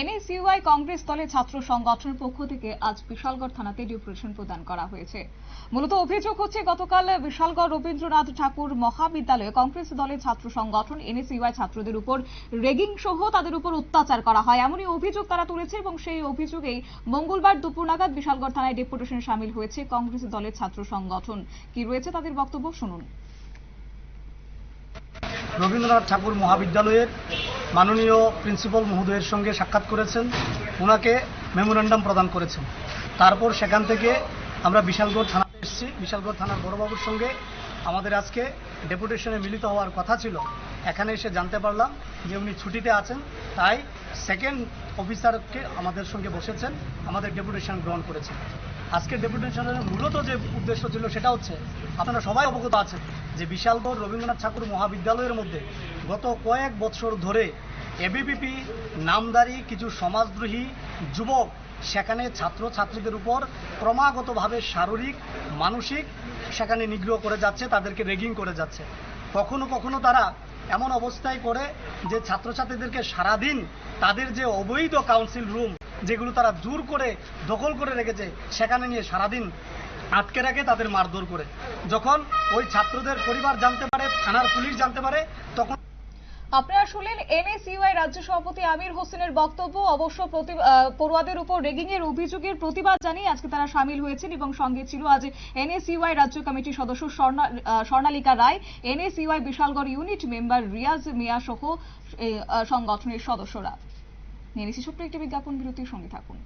NSUI Congress দলের ছাত্র সংগঠনের পক্ষ থেকে আজ বিশালগড় থানাতে ডিউপ্রেশন প্রদান করা হয়েছে। মূলত অভিযোগ হচ্ছে, গতকাল বিশালগড় রবীন্দ্রনাথ ঠাকুর মহাবিদ্যালয়ে কংগ্রেস দলের ছাত্র সংগঠন এনএসইউআই ছাত্রদের উপর রেগিং সহ তাদের উপর অত্যাচার করা হয়। এমনই অভিযোগ তারা তুলেছে এবং সেই অভিযোগেই মঙ্গলবার দুপুর নাগাদ বিশালগড় থানায় ডেপুটেশন সামিল হয়েছে কংগ্রেস দলের ছাত্র সংগঠন। কি রয়েছে তাদের বক্তব্য? শুনুন। রবীন্দ্রনাথ ঠাকুর মহাবিদ্যালয়ের মাননীয় প্রিন্সিপাল মহোদয়ের সঙ্গে সাক্ষাৎ করেছেন। ওনাকে মেমোরেন্ডাম প্রদান করেছেন। তারপর সেখান থেকে আমরা বিশালগড় থানাতে এসেছি। বিশালগড় থানার বড়বাবুর সঙ্গে আমাদের আজকে ডেপুটেশনে মিলিত হওয়ার কথা ছিল। এখানে এসে জানতে পারলাম যে উনি ছুটিতে আছেন। তাই সেকেন্ড অফিসারকে আমাদের সঙ্গে বসেছেন। আমাদের ডেপুটেশন গ্রহণ করেছেন। আজকে ডেপুটেশনের মূলত যে উদ্দেশ্য ছিল সেটা হচ্ছে, আপনারা সবাই অবগত আছেন যে বিশালগড় রবীন্দ্রনাথ ঠাকুর মহাবিদ্যালয়ের মধ্যে গত কয়েক বছর ধরে এবিপিপি নামদারি কিছু সমাজদ্রোহী যুবক সেখানে ছাত্রছাত্রীদের উপর ক্রমাগতভাবে শারীরিক, মানসিক সেখানে নিগ্রহ করে যাচ্ছে, তাদেরকে রেগিং করে যাচ্ছে। কখনো কখনো তারা এমন অবস্থায় করে যে ছাত্রছাত্রীদেরকে সারাদিন তাদের যে অবৈধ কাউন্সিল রুম যেগুলো তারা জোর করে, দখল করে রেখেছে, সেখানে নিয়ে সারাদিন আটকে রাখে, তাদের মারধর করে। যখন ওই ছাত্রদের পরিবার জানতে পারে, থানার পুলিশ জানতে পারে, তখন আপনারা শুনলেন এনএসইউআই রাজ্য সভাপতি আমির হোসেনের বক্তব্য, অবশ্য পড়ুয়াদের উপর রেগিং এর অভিযোগের প্রতিবাদ জানিয়ে আজকে তারা সামিল হয়েছেন এবং সঙ্গে ছিল আজ এনএসইউআই রাজ্য কমিটির সদস্য Swarna- Swarnalika Roy, NSUI Bishalgarh unit member Riyaz Mia সহ সংগঠনের সদস্যরা। নিয়ে নিচ্ছি একটি বিজ্ঞাপন বিরতির সঙ্গে থাকুন।